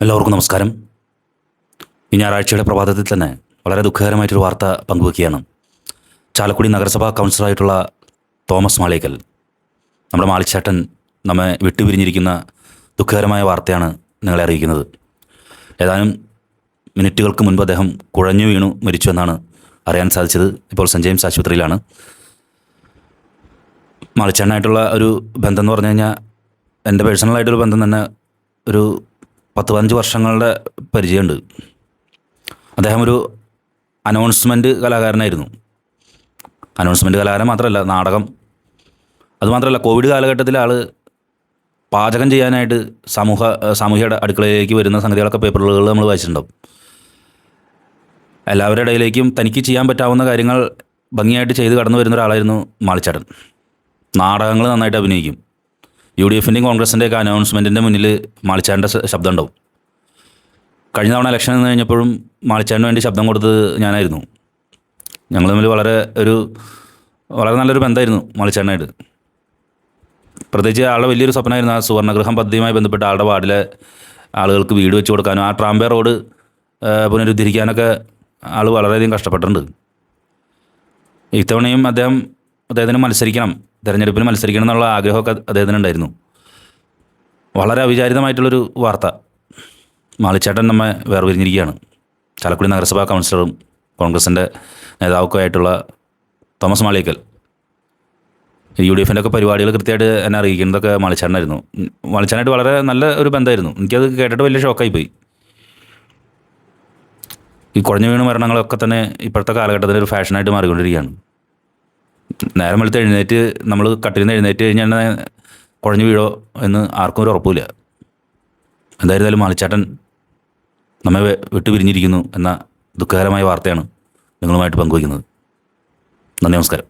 എല്ലാവർക്കും നമസ്കാരം. ഈ ഞായറാഴ്ചയുടെ പ്രഭാതത്തിൽ തന്നെ വളരെ ദുഃഖകരമായിട്ടൊരു വാർത്ത പങ്കുവെക്കുകയാണ്. ചാലക്കുടി നഗരസഭാ കൗൺസിലറായിട്ടുള്ള തോമസ് മാളിക്കൽ നമ്മുടെ മാളിച്ചേട്ടൻ നമ്മെ വിട്ടുപിരിഞ്ഞിരിക്കുന്ന ദുഃഖകരമായ വാർത്തയാണ് നിങ്ങളെ അറിയിക്കുന്നത്. ഏതാനും മിനിറ്റുകൾക്ക് മുൻപ് അദ്ദേഹം കുഴഞ്ഞു വീണു മരിച്ചു എന്നാണ് അറിയാൻ സാധിച്ചത്. ഇപ്പോൾ സെന്റ് ആശുപത്രിയിലാണ്. മാളിച്ചേട്ടനായിട്ടുള്ള ഒരു ബന്ധം എന്ന് പറഞ്ഞു കഴിഞ്ഞാൽ എന്റെ പേഴ്സണലായിട്ടൊരു ബന്ധം തന്നെ ഒരു പത്ത് പതിനഞ്ച് വർഷങ്ങളുടെ പരിചയമുണ്ട്. അദ്ദേഹം ഒരു അനൗൺസ്മെന്റ് കലാകാരനായിരുന്നു. അനൗൺസ്മെന്റ് കലാകാരൻ മാത്രമല്ല നാടകം. അതുമാത്രമല്ല കോവിഡ് കാലഘട്ടത്തിൽ ആൾ പാചകം ചെയ്യാനായിട്ട് സമൂഹ സാമൂഹ്യ അടുക്കളയിലേക്ക് വരുന്ന സംഗതികളൊക്കെ പേപ്പറുകൾ നമ്മൾ വായിച്ചിട്ടുണ്ടാവും. എല്ലാവരുടെ ഇടയിലേക്കും തനിക്ക് ചെയ്യാൻ പറ്റാവുന്ന കാര്യങ്ങൾ ഭംഗിയായിട്ട് ചെയ്ത് കടന്നു വരുന്ന ഒരാളായിരുന്നു മാളിച്ചേട്ടൻ. നാടകങ്ങൾ നന്നായിട്ട് അഭിനയിക്കും. യു ഡി എഫിന്റെയും കോൺഗ്രസിന്റെയൊക്കെ അനൗൺസ്മെന്റിന്റെ മുന്നിൽ മാളിച്ചാന്റെ ശബ്ദം ഉണ്ടാവും കഴിഞ്ഞ തവണ ഇലക്ഷൻ എന്ന് കഴിഞ്ഞപ്പോഴും മാളിച്ചാന്റെ വേണ്ടി ശബ്ദം കൊടുത്തത് ഞാനായിരുന്നു. ഞങ്ങൾ തമ്മിൽ വളരെ ഒരു വളരെ നല്ലൊരു ബന്ധമായിരുന്നു മാളിച്ചാനായിട്ട് പ്രത്യേകിച്ച് ആളുടെ വലിയൊരു സ്വപ്നമായിരുന്നു ആ സുവർണഗൃഹം പദ്ധതിയുമായി ബന്ധപ്പെട്ട് ആളുടെ വാർഡിലെ ആളുകൾക്ക് വീട് വെച്ച് കൊടുക്കാനും ആ ട്രാംബേ റോഡ് പുനരുദ്ധരിക്കാനൊക്കെ ആൾ വളരെയധികം കഷ്ടപ്പെട്ടിട്ടുണ്ട്. ഇത്തവണയും അദ്ദേഹം അദ്ദേഹത്തിന് മത്സരിക്കണം തിരഞ്ഞെടുപ്പിന് മത്സരിക്കണം എന്നുള്ള ആഗ്രഹമൊക്കെ അദ്ദേഹത്തിന് ഉണ്ടായിരുന്നു വളരെ അവിചാരിതമായിട്ടുള്ളൊരു വാർത്ത. മാളിച്ചേട്ടൻ നമ്മെ വേർപിരിഞ്ഞിരിക്കുകയാണ്. ചാലക്കുടി നഗരസഭാ കൗൺസിലറും കോൺഗ്രസിന്റെ നേതാവൊക്കെ ആയിട്ടുള്ള തോമസ് മാളിയേക്കൽ. യു ഡി എഫിന്റെ ഒക്കെ പരിപാടികൾ കൃത്യമായിട്ട് എന്നെ അറിയിക്കുന്നതൊക്കെ മാളിച്ചേട്ടനായിരുന്നു. ഉം, മാളിച്ചേട്ടനായിട്ട് വളരെ നല്ല ഒരു ബന്ധമായിരുന്നു. എനിക്കത് കേട്ടിട്ട് വലിയ ഷോക്കായി പോയി ഈ കുഴഞ്ഞു വീണ് മരണങ്ങളൊക്കെ തന്നെ ഇപ്പോഴത്തെ കാലഘട്ടത്തിൽ ഒരു ഫാഷനായിട്ട് മാറിക്കൊണ്ടിരിക്കുകയാണ്. നേരം വെളുത്ത് എഴുന്നേറ്റ് നമ്മൾ കട്ടിൽ നിന്ന് എഴുന്നേറ്റ് കഴിഞ്ഞാൽ കുഴഞ്ഞു വീഴോ എന്ന് ആർക്കും ഒരു ഉറപ്പില്ല എന്തായിരുന്നാലും മാളിച്ചാട്ടൻ നമ്മെ വിട്ടു പിരിഞ്ഞിരിക്കുന്നു എന്ന ദുഃഖകരമായ വാർത്തയാണ് നിങ്ങളുമായിട്ട് പങ്കുവയ്ക്കുന്നത്. നന്ദി നമസ്കാരം.